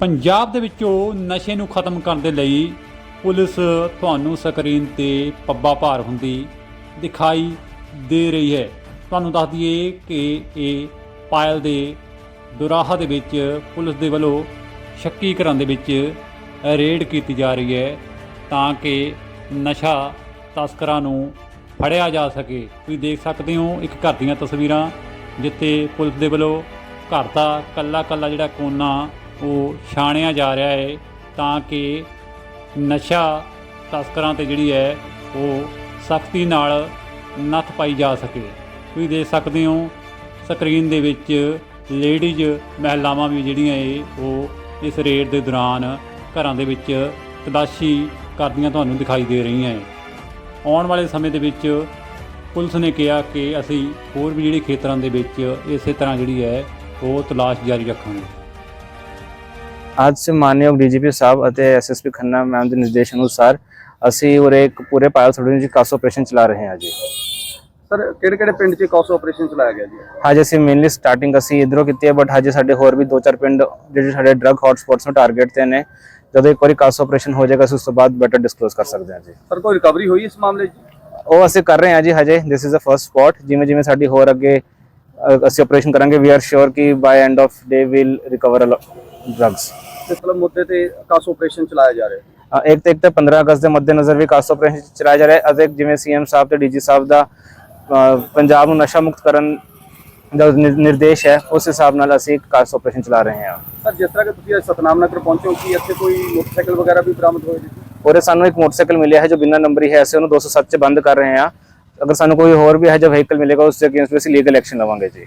ਪੰਜਾਬ ਦੇ ਵਿੱਚੋਂ ਨਸ਼ੇ ਨੂੰ ਖਤਮ ਕਰਨ ਦੇ ਲਈ ਪੁਲਿਸ ਤੁਹਾਨੂੰ ਸਕਰੀਨ ਤੇ ਪੱਬਾ ਭਾਰ ਹੁੰਦੀ ਦਿਖਾਈ ਦੇ ਰਹੀ ਹੈ। ਤੁਹਾਨੂੰ ਦੱਸ ਦਈਏ ਕਿ ਇਹ ਪਾਇਲ ਦੇ ਦੁਰਾਹਾ ਦੇ ਵਿੱਚ ਪੁਲਿਸ ਦੇ ਵੱਲੋਂ ਸ਼ੱਕੀ ਘਰਾਂ ਦੇ ਵਿੱਚ ਰੇਡ ਕੀਤੀ ਜਾ ਰਹੀ ਹੈ ਤਾਂ ਕਿ ਨਸ਼ਾ ਤਸਕਰਾਂ ਨੂੰ ਫੜਿਆ ਜਾ ਸਕੇ। ਤੁਸੀਂ ਦੇਖ ਸਕਦੇ ਹੋ ਇੱਕ ਘਰ ਦੀਆਂ ਤਸਵੀਰਾਂ ਜਿੱਥੇ ਪੁਲਿਸ ਦੇ ਵੱਲੋਂ ਘਰ ਦਾ ਕੱਲਾ ਕੱਲਾ ਜਿਹੜਾ ਕੋਨਾ ਉਹ ਛਾਣਿਆ ਜਾ ਰਿਹਾ ਹੈ ਤਾਂ ਕਿ ਨਸ਼ਾ ਤਸਕਰਾਂ ਤੇ ਜਿਹੜੀ ਹੈ ਉਹ ਸਖਤੀ ਨਾਲ ਨੱਥ ਪਾਈ ਜਾ ਸਕੇ। ਤੁਸੀਂ ਦੇਖ ਸਕਦੇ ਹੋ, ਸਕਰੀਨ ਦੇ ਵਿੱਚ ਲੇਡੀਜ਼ ਮਹਿਲਾਵਾਂ ਵੀ ਜਿਹੜੀਆਂ ਏ, ਉਹ ਇਸ ਰੇਡ ਦੇ ਦੌਰਾਨ ਘਰਾਂ ਦੇ ਵਿੱਚ ਤਲਾਸ਼ੀ ਕਰਦੀਆਂ ਤੁਹਾਨੂੰ ਦਿਖਾਈ ਦੇ ਰਹੀਆਂ ਹੈ ਆਉਣ ਵਾਲੇ ਸਮੇਂ ਦੇ ਵਿੱਚ ਪੁਲਿਸ ਨੇ ਕਿਹਾ ਕਿ ਅਸੀਂ ਹੋਰ ਵੀ ਜਿਹੜੇ ਖੇਤਰਾਂ ਦੇ ਵਿੱਚ ਇਸੇ ਤਰ੍ਹਾਂ ਜਿਹੜੀ ਹੈ ਉਹ ਤਲਾਸ਼ ਜਾਰੀ ਰੱਖਾਂਗੇ। ਅੱਜ ਸੇ ਮਾਨਯੋਗ ਡੀਜੀਪੀ ਸਾਹਿਬ ਅਤੇ ਐਸਐਸਪੀ ਖੰਨਾ ਮੈਮ ਦੇ ਨਿਰਦੇਸ਼ ਅਨੁਸਾਰ ਅਸੀਂ ਉਰੇ ਇੱਕ ਪੂਰੇ ਪਾਇਲ ਸੜੂਨ ਜੀ ਕਾਸ ਆਪਰੇਸ਼ਨ ਚਲਾ ਰਹੇ ਹਾਂ ਜੀ। ਸਰ ਕਿਹੜੇ ਕਿਹੜੇ ਪਿੰਡ 'ਚ ਕਾਸ ਆਪਰੇਸ਼ਨ ਚਲਾਇਆ ਗਿਆ ਜੀ? ਹਜੇ ਅਸੀਂ ਮੇਨਲੀ ਸਟਾਰਟਿੰਗ ਅਸੀਂ ਇਧਰੋਂ ਕੀਤੀ ਹੈ ਬਟ ਹਜੇ ਸਾਡੇ ਹੋਰ ਵੀ ਦੋ ਚਾਰ ਪਿੰਡ ਜਿਹੜੇ ਸਾਡੇ ਡਰਗ ਹੌਟਸਪੌਟਸ ਨੂੰ ਟਾਰਗੇਟ ਤੇ ਨੇ ਜਦੋਂ ਇੱਕ ਵਾਰੀ ਕਾਸ ਆਪਰੇਸ਼ਨ ਹੋ ਜਾਏਗਾ ਅਸੀਂ ਉਸ ਤੋਂ ਬਾਅਦ ਬੈਟਰ ਡਿਸਕਲੋਜ਼ ਕਰ ਸਕਦੇ ਹਾਂ ਜੀ। ਸਰ ਕੋਈ ਰਿਕਵਰੀ ਹੋਈ ਇਸ ਮਾਮਲੇ 'ਚ? ਉਹ ਅਸੀਂ ਕਰ ਰਹੇ ਹਾਂ ਜੀ ਹਜੇ this is a first spot ਜਿਵੇਂ ਜਿਵੇਂ ਸਾਡੀ ਹੋਰ ਅੱਗੇ ਅ, ਅਸੀਂ ਆਪਰੇਸ਼ਨ ਕਰਾਂਗੇ ਵੀ ਆਰ ਸ਼ੋਰ ਕਿ by end of day will recover drugs ਮਤਲਬ ਮੁੱਦੇ ਤੇ ਕਾਸ ਆਪਰੇਸ਼ਨ ਚਲਾਇਆ ਜਾ ਰਿਹਾ ਹੈ। ਅ, ਇੱਕ ਤੇ ਇੱਕ ਤੇ 15 ਅਗਸਤ ਦੇ ਮੱਦੇਨਜ਼ਰ ਵੀ ਕਾਸ ਆਪਰੇਸ਼ਨ ਚਲਾਇਆ ਜਾ ਰਿਹਾ ਹੈ ਅਤੇ ਜਿਵੇਂ ਸੀਐਮ ਸਾਹਿਬ ਤੇ ਡੀਜੀ ਸਾਹਿਬ ਦਾ ਅ, ਪੰਜਾਬ ਨੂੰ ਨਸ਼ਾ ਮੁਕਤ ਕਰਨ ਦਾ ਨਿਰ- ਨਿਰਦੇਸ਼ ਹੈ ਉਸ ਹਿਸਾਬ ਨਾਲ ਅਸੀਂ ਕਾਸ ਆਪਰੇਸ਼ਨ ਚਲਾ ਰਹੇ ਹਾਂ। ਸਰ ਜਿਸ ਤਰ੍ਹਾਂ ਕਿ ਤੁਸੀਂ ਅੱਜ ਸਤਨਾਮ ਨਗਰ ਪਹੁੰਚੇ ਹੋ ਕਿ ਇੱਥੇ ਕੋਈ ਮੋਟਰਸਾਈਕਲ ਵਗੈਰਾ ਵੀ ਬਰਾਮਦ ਹੋਏ ਜੀ ਔਰ ਸਾਨੂੰ ਇੱਕ ਮੋਟਰਸਾਈਕਲ ਮਿਲਿਆ ਹੈ ਜੋ ਬਿਨਾਂ ਨੰਬਰੀ ਹੈ ਅਸੀਂ ਉਹਨੂੰ 207 ਚ ਬੰਦ ਕਰ ਰਹੇ ਹਾਂ। ਅਗਰ ਸਾਨੂੰ ਕੋਈ ਹੋਰ ਵੀ ਹੈ ਜੋ ਵਹੀਕਲ ਮਿਲੇਗਾ ਉਸ ਦੇ ਅਗੇਂਸਟ ਵੀ ਅਸੀਂ ਲੀਗਲ ਐਕਸ਼ਨ ਲਵਾਂਗੇ ਜੀ।